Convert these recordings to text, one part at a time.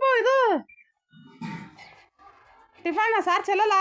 ಪಪ್ಪು ಇದು tiffin sir ಚಲೋಲ್ಲ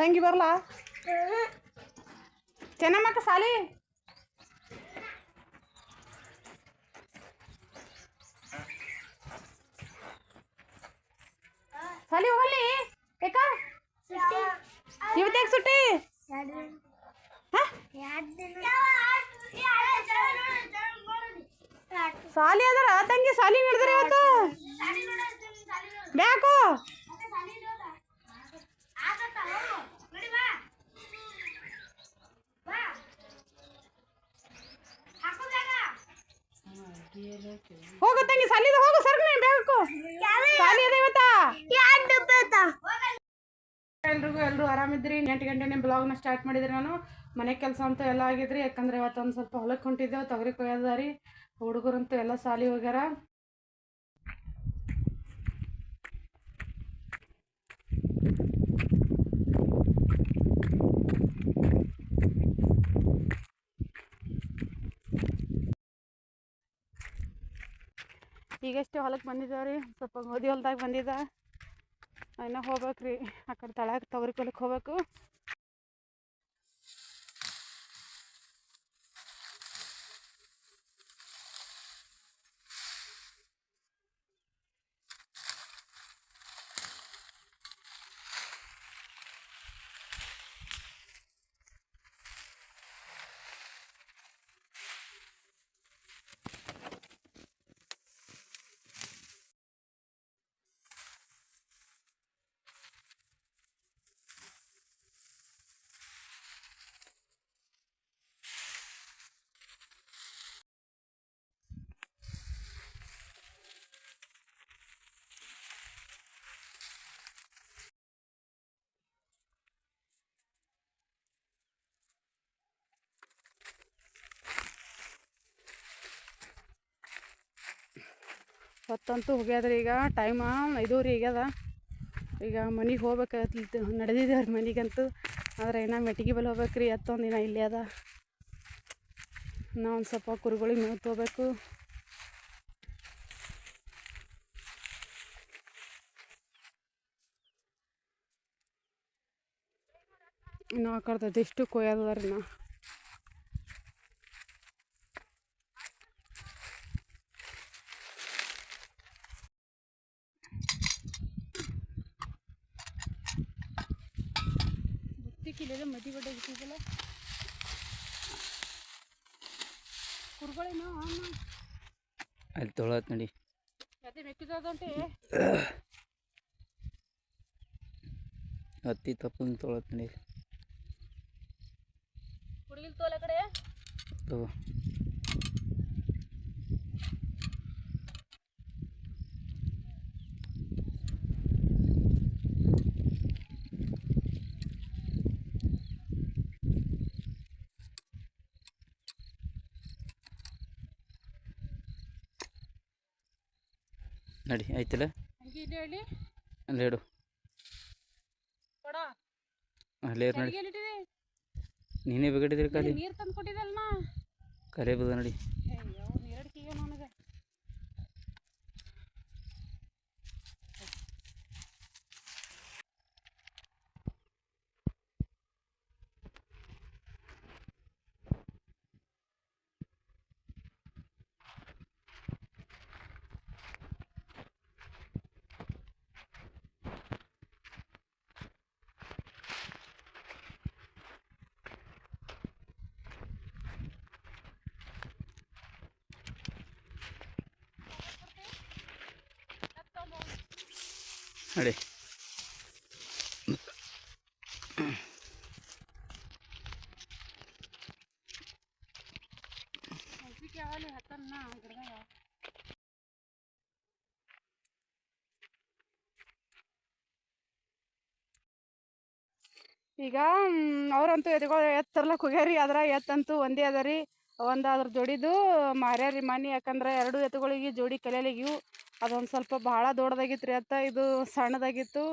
ತಂಗಿ ಬರಲ್ಲ ಚೆನ್ನಮ್ಮಕ್ಕ ಸಾಲಿ? ಸಾಲಿ ಹೋಗಲಿ ಯಾಕ ಇವತ್ತಾಗ ಸುಟ್ಟಿ? ಸಾಲಿ ಅದರ, ತಂಗಿ ಸಾಲಿ ಹಿಡಿದ್ರಿ ಇವತ್ತು? ಹೋಗು ತಂಗಿ ಸಾಲಿದ ಹೋಗು ಸರ್ಗ ಬೇಕು. ಸಾಲಿ ಅದ ಇವತ್ತ? ಎಲ್ರಿಗೂ ಎಲ್ಲರೂ ಆರಾಮಿದ್ರಿ? ಎಂಟು ಗಂಟೆನೇ ಬ್ಲಾಗ್ನ ಸ್ಟಾರ್ಟ್ ಮಾಡಿದ್ರಿ ನಾನು ಮನೆ ಕೆಲಸ ಅಂತೂ ಎಲ್ಲ ಆಗಿದ್ರಿ. ಯಾಕಂದ್ರೆ ಇವತ್ತೊಂದು ಸ್ವಲ್ಪ ಹೊಲಕ್ಕೆ ಹೊಂಟಿದ್ದೆವು, ತೊಗರಿ ಕೊಯ್ಯೋದಾರಿ ರೀ ಹುಡುಗರಂತೂ ಎಲ್ಲ ಸಾಲಿ ಹೋಗ್ಯಾರ. ಈಗಷ್ಟೇ ಹೊಲಕ್ಕೆ ಬಂದಿದ್ದೇವೆ ರೀ ಸ್ವಲ್ಪ ಗೋಧಿ ಹೊಲ್ದಾಗ ಬಂದಿದ್ದ. ಏನೋ ಹೋಗ್ಬೇಕು ರೀ ಆ ಕಡೆ ತಳಕ್ಕೆ ತೊಗರಿ ಹೊಲಕ್ಕೆ ಹೋಗ್ಬೇಕು. ಹೊತ್ತಂತೂ ಹೋಗ್ಯದ್ರಿ ಈಗ ಟೈಮ ರೀ ಈಗದ ಈಗ ಮನೆಗೆ ನಡೆದಿದೆ ನಡೆದಿದ್ದೇವ್ರಿ ಮನೆಗಂತೂ. ಆದ್ರೆ ಇನ್ನು ಮೆಟ್ಟಿಗೆ ಬಲ್ಲಿ ಹೋಗ್ಬೇಕ್ರಿ ಎತ್ತೊಂದು ದಿನ ಇಲ್ಲೇ ಅದ. ನಾವು ಒಂದು ಸ್ವಲ್ಪ ಕುರುಗಳಿಗೆ ಮೇವು ತೊಗೋಬೇಕು. ಇನ್ನು ಆ ಕಡ್ದದ್ದು ರೀ ಕೊಯ್ಯದ ಅಲ್ಲಿ ತೊಳತ್ ನಡಿ. ಹತ್ತಿ ತೋಲ ತೊಳತ್ ನಡಿ ನಡಿ ಆಯ್ತಲ್ಲ? ಇಲ್ಲಿ ಹೇಳಿ. ಅಲ್ಲಿ ಅಲ್ಲೇ ಇರು ನೀನೇ ಬಿಗಡಿದ್ರಿ ಖಾಲಿ. ನಾ ಬದ ನಡಿ. ಅಡಿ ಈಗ ಅವ್ರಂತೂ ಎದ್ಗಳು ಎತ್ತು ತರ್ಲಕ್ಕೆ ಹೋಗ್ಯಾರಿ ಅದ್ರ ಎತ್ತಂತೂ ಒಂದೇ ಅದ ರೀ, ಒಂದು ಅದ್ರ ಜೋಡಿದು ಮಾರ್ಯಾರಿ ಮನೆ, ಯಾಕಂದ್ರೆ ಎರಡು ಎತ್ತುಗಳಿಗೆ ಜೋಡಿ ಕಲೆಯಲಿಗಿವು ಅದೊಂದು ಸ್ವಲ್ಪ ಭಾಳ ದೊಡ್ಡದಾಗಿತ್ತು ರೀ ಎತ್ತ ಇದು ಸಣ್ಣದಾಗಿತ್ತು.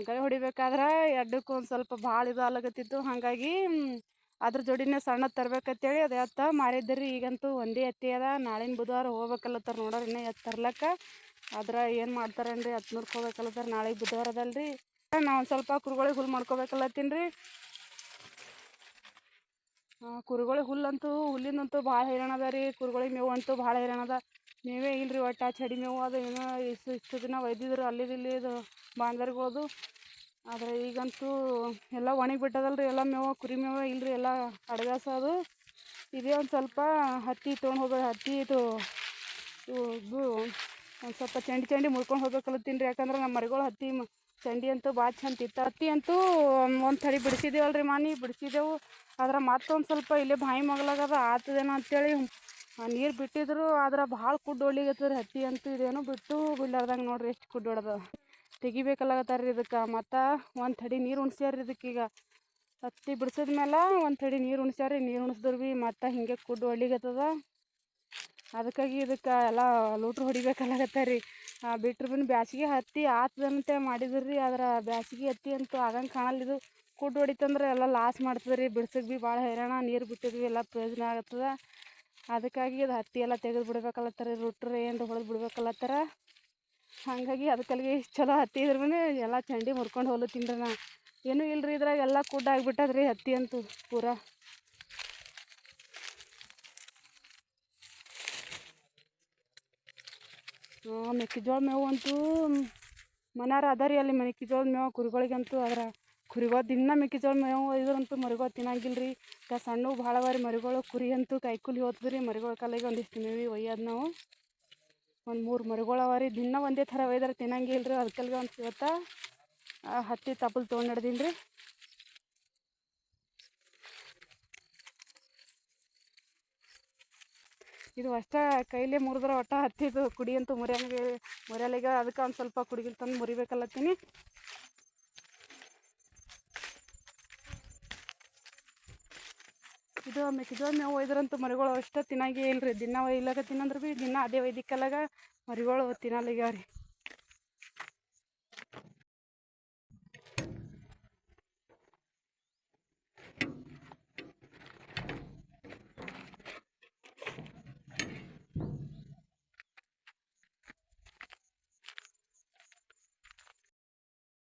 ಗಳೆ ಹೊಡಿಬೇಕಾದ್ರೆ ಎಡಕ್ಕೂ ಒಂದು ಸ್ವಲ್ಪ ಭಾಳ ಇದು ಆಗ್ಲಕತ್ತಿತ್ತು ಹಾಗಾಗಿ ಅದ್ರ ಜೋಡಿನೇ ಸಣ್ಣದು ತರ್ಬೇಕಂತೇಳಿ ಅದು ಎತ್ತ ಮಾರಿದ್ದೆ ರೀ ಈಗಂತೂ ಒಂದೇ ಎತ್ತಿ ಅದ. ನಾಳಿನ ಬುಧವಾರ ಹೋಗ್ಬೇಕಲ್ಲತ್ತಾರ ನೋಡೋರು ಇನ್ನೂ ಎತ್ತು ತರ್ಲಕ್ಕ. ಆದ್ರೆ ಏನು ಮಾಡ್ತಾರೇನ್ರಿ? ಹತ್ನೂರ್ಗೆ ಹೋಗ್ಬೇಕಲ್ಲತ್ತಾರ ನಾಳೆ ಬುಧವಾರ ಅದಲ್ರಿ ನಾವು ಒಂದು ಸ್ವಲ್ಪ ಕುರುಗಳಿಗೆ ಹುಲ್ಲು ಮಾಡ್ಕೋಬೇಕಲ್ಲತ್ತೀನಿ ರೀ ಕುರುಗಳಿಗೆ ಹುಲ್ಲಂತೂ ಹುಲ್ಲಿನಂತೂ ಭಾಳ ಹೈರಾಣದ ರೀ. ಕುರುಗಳಿಗೆ ಮೇವು ಅಂತೂ ಭಾಳ ಹೈರಾಣ ಮೇವೇ ಇಲ್ರಿ ಒಟ್ಟು ಚಡಿ ಮೇವು ಅದು ಏನೋ ಇಷ್ಟು ಇಷ್ಟು ದಿನ ಒಯ್ದಿದ್ರು ಅಲ್ಲಿದು ಇಲ್ಲಿ ಇದು ಬಾಂಧವರಿಗೋದು ಆದರೆ ಈಗಂತೂ ಎಲ್ಲ ಒಣಗಿ ಬಿಟ್ಟದಲ್ರಿ ಎಲ್ಲ ಮೇವು, ಕುರಿ ಮೇವು ಇಲ್ರಿ, ಎಲ್ಲ ಅದು ಇದೇ ಒಂದು ಸ್ವಲ್ಪ ಹತ್ತಿ ತೊಗೊಂಡು ಹೋಗ್ಬೇಕು, ಹತ್ತಿ ಇದು ಇದು ಒಂದು ಸ್ವಲ್ಪ ಚಂಡಿ ಚಂಡಿ ಮುರ್ಕೊಂಡು ಹೋಗ್ಬೇಕಲ್ಲತ್ತೀನಿ ರೀ ಯಾಕಂದ್ರೆ ನಮ್ಮ ಮರಿಗಳು ಹತ್ತಿ ಚಂಡಿ ಅಂತೂ ಭಾಳ ಚಂದ ಇತ್ತು. ಹತ್ತಿ ಅಂತೂ ಒಂದು ತಡಿ ಬಿಡಿಸಿದೇವಲ್ರಿ ಮಾನಿ, ಬಿಡಿಸಿದೆವು. ಆದ್ರೆ ಮತ್ತೊಂದು ಸ್ವಲ್ಪ ಇಲ್ಲೇ ಬಾಯಿ ಮಗಲಾಗದ ಆತದೇನೋ ಅಂತೇಳಿ ನೀರು ಬಿಟ್ಟಿದ್ರು ಆದ್ರೆ ಭಾಳ ಕುಡ್ಡು ಹೊಡ್ಲಿಗತ್ತದ ಹತ್ತಿ ಅಂತೂ ಇದೇನು ಬಿಟ್ಟು ಬಿಡ್ಲಾರ್ದಂಗೆ ನೋಡ್ರಿ ಎಷ್ಟು ಕುಡ್ಡು ಹೊಡೆದ ತೆಗಿಬೇಕಲ್ಲಾಗತ್ತಾರ ರೀ ಇದಕ್ಕೆ, ಮತ್ತು ಒಂದು ಥಡಿ ನೀರು ಉಣ್ಸ್ಯಾರ ಇದಕ್ಕೀಗ ಹತ್ತಿ ಬಿಡಿಸಿದ ಮೇಲೆ ಒಂದು ಥಡಿ ನೀರು ಉಣ್ಸ್ಯಾರ ನೀರು ಉಣಿಸಿದ್ರು ಭೀ ಮತ್ತು ಹಿಂಗೆ ಕುಡ್ಡು ಹೊಳಿಗತ್ತದ ಅದಕ್ಕಾಗಿ ಇದಕ್ಕೆ ಎಲ್ಲ ಲೂಟ್ರು ಹೊಡಿಬೇಕಲ್ಲಾಗತ್ತಾರ ಬಿಟ್ರು ಬಿನ್ ಬ್ಯಾಸಿಗೆ ಹತ್ತಿ ಆತದಂತೆ ಮಾಡಿದ್ರು ರೀ ಆದ್ರೆ ಬ್ಯಾಸಿಗೆ ಹತ್ತಿ ಅಂತೂ ಆಗಂಗೆ ಕಾಣಲ್ಲ ಇದು. ಕುಡ್ಡು ಹೊಡಿತಂದ್ರೆ ಎಲ್ಲ ಲಾಸ್ ಮಾಡ್ತದೆ ರೀ ಬಿಡ್ಸಕ್ಕೆ ಭೀ ಭಾಳ ಹೈರಾಣ, ನೀರು ಬಿಟ್ಟಿದ್ವಿ ಎಲ್ಲ ಪ್ರಯೋಜನ ಆಗತ್ತದ. ಅದಕ್ಕಾಗಿ ಅದು ಹತ್ತಿ ಎಲ್ಲ ತೆಗೆದು ಬಿಡ್ಬೇಕಲ್ಲತ್ತಾರ ರೂಟ್ರು ಏನು ಹೊಡೆದು ಬಿಡ್ಬೇಕಲ್ಲತ್ತಾರ ಹಾಗಾಗಿ ಅದಕ್ಕಲ್ಲಿಗೆ ಚಲೋ ಹತ್ತಿ ಇದ್ರ ಮೇಲೆ ಎಲ್ಲ ಚಂಡಿ ಮುರ್ಕೊಂಡು ಹೋಲತ್ತೀನಿ ನಾ ಏನೂ ಇಲ್ರಿ ಇದ್ರಾಗ ಎಲ್ಲ ಕುಡ್ಡು ಆಗಿಬಿಟ್ಟದ್ರಿ ಹತ್ತಿ ಅಂತೂ ಪೂರಾ. ಮೆಕ್ಕೆಜೋಳ ಮೇವು ಅಂತೂ ಮನಾರ ಅದ ರೀ ಅಲ್ಲಿ ಮೆಕ್ಕೆಜೋಳದ ಮೇವು ಕುರಿಗಳಿಗಂತೂ ಅದರ ಕುರಿಗಳು ದಿನ ಮೆಕ್ಕೆಜೋಳ ಮೇವು ಇದ್ರಂತೂ ಮರಿಗೋದು ತಿನ್ನಂಗಿಲ್ಲ ರೀ ಈಗ ಸಣ್ಣ ಭಾಳ ಬಾರಿ ಮರಿಗಳು ಕುರಿ ಅಂತೂ ಕೈಕೂಲಿ ಹೋಗ್ತದೆ ರೀ ಮರಿಗಳ ಕಾಲಿಗೆ ಒಂದಿಷ್ಟು ಮೇವಿ ಒಯ್ಯೋದು ನಾವು. ಒಂದು ಮೂರು ಮರಿಗಳು ಅವ ರೀ. ದಿನ ಒಂದೇ ಥರ ಒಯ್ದಾರೆ ತಿನ್ನಂಗಿಲ್ಲ ರೀ ಅದಕ್ಕಲ್ಗೆ ಒಂದು ಇವತ್ತು ಹತ್ತಿ ತಪ್ಪಲು ತೊಗೊಂಡು ನಡ್ದೀನಿ ರೀ. ಇದು ಅಷ್ಟೇ ಕೈಲೇ ಮುರಿದ್ರೆ ಒಟ್ಟ ಹತ್ತಿದು ಕುಡಿ ಅಂತೂ ಮುರಿಯಂಗೆ ಮುರಿಯಲಿಗೆ ಅದಕ್ಕೆ ಒಂದು ಸ್ವಲ್ಪ ಕುಡಿಗಿಲ್ ತಂದು ಮುರಿಬೇಕಲ್ಲತ್ತೀನಿ. ಇದು ಮೆಕ್ಕೆಜೋಳ ಮೇವು ಒಯ್ದ್ರಂತೂ ಮರಿಗಳು ಅಷ್ಟೇ ತಿನ್ನಂಗೆ ಇಲ್ರಿ. ದಿನ ಒಯ್ಲಾಗ ತಿನ್ನಂದ್ರೆ ಭೀ ದಿನ ಅದೇ ಒಯ್ದಿಕ್ಕಲಾಗ ಮರಿಗಳು ತಿನ್ನಲಿಗ್ಯಾವ ರೀ.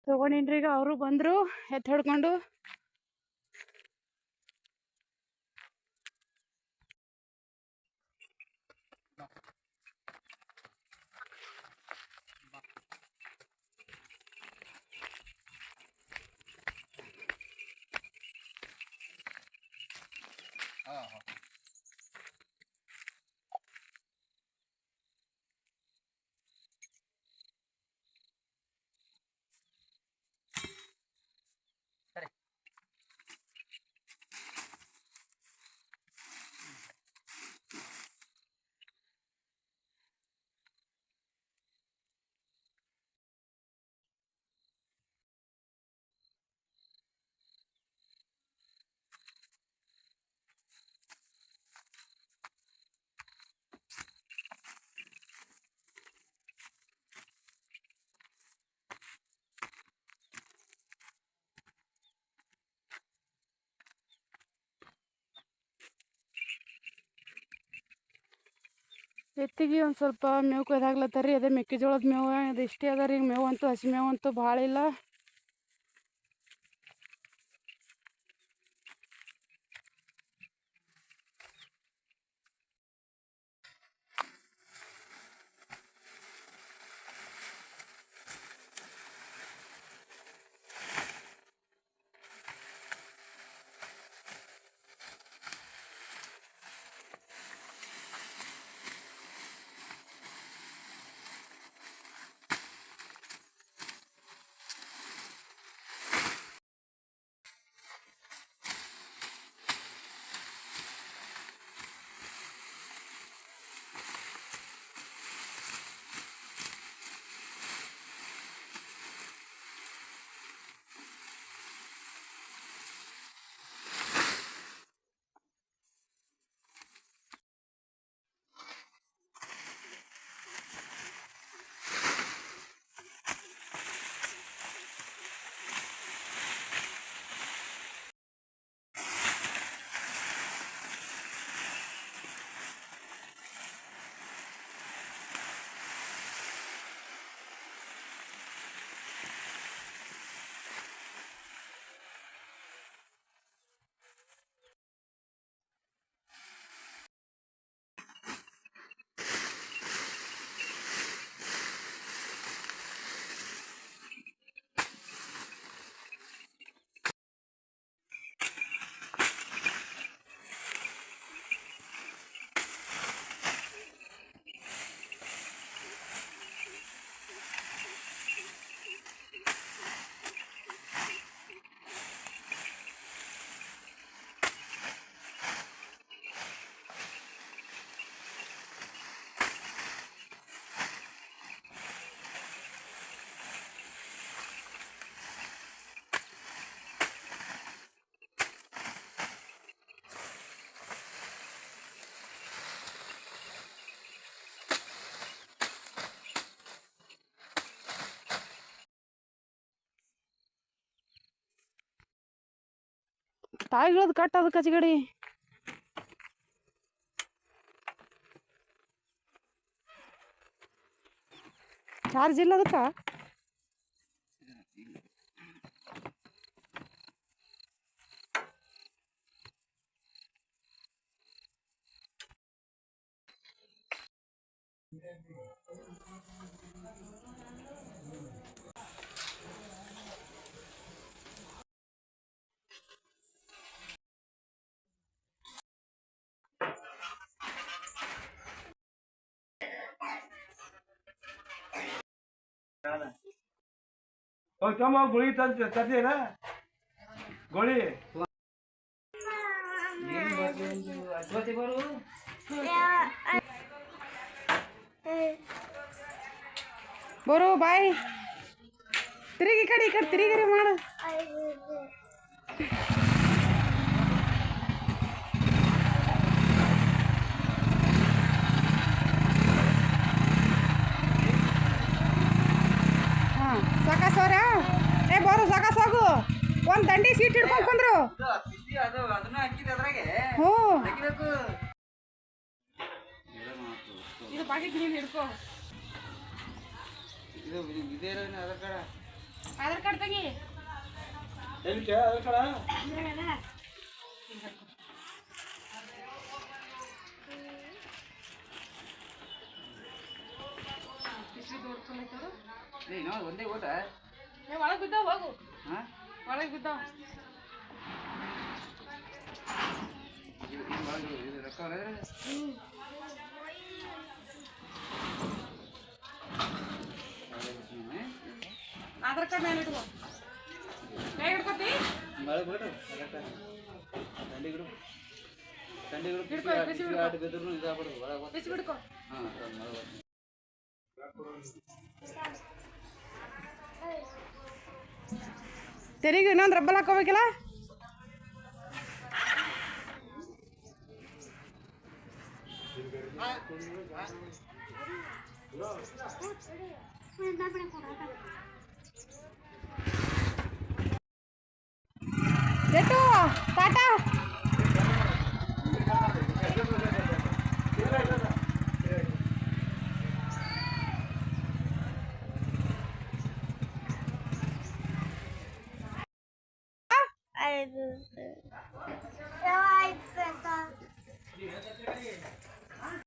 ತೊಗೊಂಡಿನ್ರಿ ಈಗ ಅವರು ಬಂದರು, ಎತ್ತು ಹಿಡ್ಕೊಂಡು. ಎತ್ತಿಗೆ ಒಂದು ಸ್ವಲ್ಪ ಮೇವು ಕೊಯ್ದಾಗ್ಲತ್ತಾರ ರೀ ಅದೇ ಮೆಕ್ಕೆಜೋಳದ ಮೇವು, ಅದು ಇಷ್ಟೇ ಅದ ರೀ. ಮೇವು ಅಂತೂ ಹಸಿ ಮೇವು ಅಂತೂ ಭಾಳ ಇಲ್ಲ. ತಾಯಿ ಇಳೋದು ಕಟ್ ಅದು ಕಚಗಡಿ ಚಾರ್ಜ್ ಇಲ್ಲ ಅದಕ್ಕೆ? ತಮ್ಮ ಗುಳಿ ತಂದು ತರ್ತೀರ ಗೋಳಿ. ಬರೋ ಬಾಯ್. ತಿರುಗಿ ಈ ಕಡೆ ಈ ಕಡೆ ತಿರುಗಿರಿ ಮಾಡು ಹಾಂ ಸಾಕಾಸ್ ಅವ್ರ ಏ ಬರೋ ಸಾಕಾಸ್ ಹೋಗು ಒಂದು ದಂಡಿ ಸೀಟ್ ಹಿಡ್ಕೊಂಡು ಕುಂದ್ರು ಹ್ಞೂ ಇದು ಪಾಕಿಟ್ ನೀನು ಹಿಡ್ಕೋ ತೆಗಿ ಎಲ್ಲಿ ಅದ್ರ ಕಡ ಒಂದೇ ಓಟ ಏ ಒಳಗೆ ಬಿದ್ದಾವ ಹೋಗು. ಹಾಂ? ಒಳಗೆ ಬಿದ್ದಾವ. ಇದು ರೊಕ್ಕ ಆಧಾರ್ ಕಾರ್ಡ್ ಮೇಲೆ ಇಟ್ಕೋ ಕೈ ಹಿಡ್ಕೊತಿ ಮಳೆ ಬಿಡು ಅದಕ್ಕೆ ದಂಡಿಗಿಡು ದಂಡಿಗಿಡು ಹಿಡ್ಕೊ, ಬಿಸಿ ಹಿಡ್ಕೊ. ಆಟ ಬಿದ್ರು ಇದಾಗ್ಬಿಡು ಒಳಗೆ ಬಿಸಿ ಬಿಡ್ಕೋ ಹಾಂ ಮಳೆ ಬರ್ತೀನಿ ತೆರಿಗೆ ಇನ್ನೊಂದು ರಬ್ಬಲ್ ಹಾಕೋಬೇಕಿಲ್ಲ ಎಟ್ಟು টাটা I just